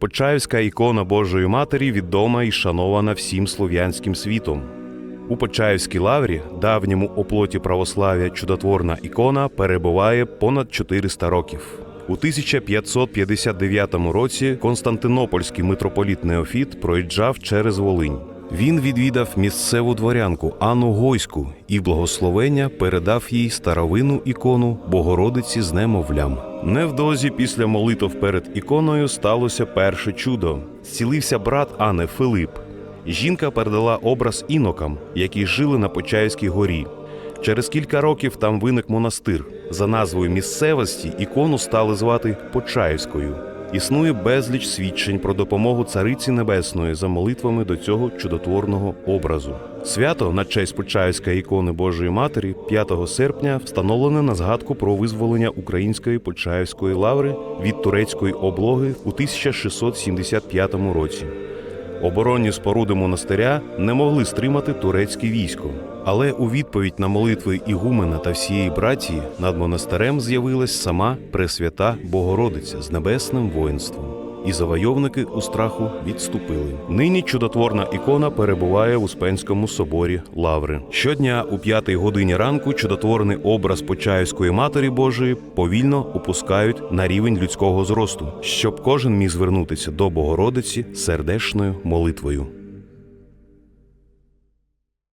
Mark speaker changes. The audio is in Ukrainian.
Speaker 1: Почаївська ікона Божої Матері відома і шанована всім слов'янським світом. У Почаївській лаврі, давньому оплоті православ'я чудотворна ікона, перебуває понад 400 років. У 1559 році Константинопольський митрополіт Неофіт проїжджав через Волинь. Він відвідав місцеву дворянку Анну Гойську і благословення передав їй старовинну ікону Богородиці з немовлям. Невдовзі після молитв перед іконою сталося перше чудо. Зцілився брат Ане Филип. Жінка передала образ інокам, які жили на Почаївській горі. Через кілька років там виник монастир. За назвою місцевості ікону стали звати Почаївською. Існує безліч свідчень про допомогу Цариці Небесної за молитвами до цього чудотворного образу. Свято на честь Почаївської ікони Божої Матері 5 серпня встановлене на згадку про визволення української Почаївської лаври від турецької облоги у 1675 році. Оборонні споруди монастиря не могли стримати турецьке військо. Але у відповідь на молитви Ігумена та всієї братії над монастирем з'явилась сама Пресвята Богородиця з небесним воїнством. І завойовники у страху відступили. Нині чудотворна ікона перебуває в Успенському соборі Лаври. Щодня у п'ятій годині ранку чудотворний образ Почаївської Матері Божої повільно опускають на рівень людського зросту, щоб кожен міг звернутися до Богородиці сердечною молитвою.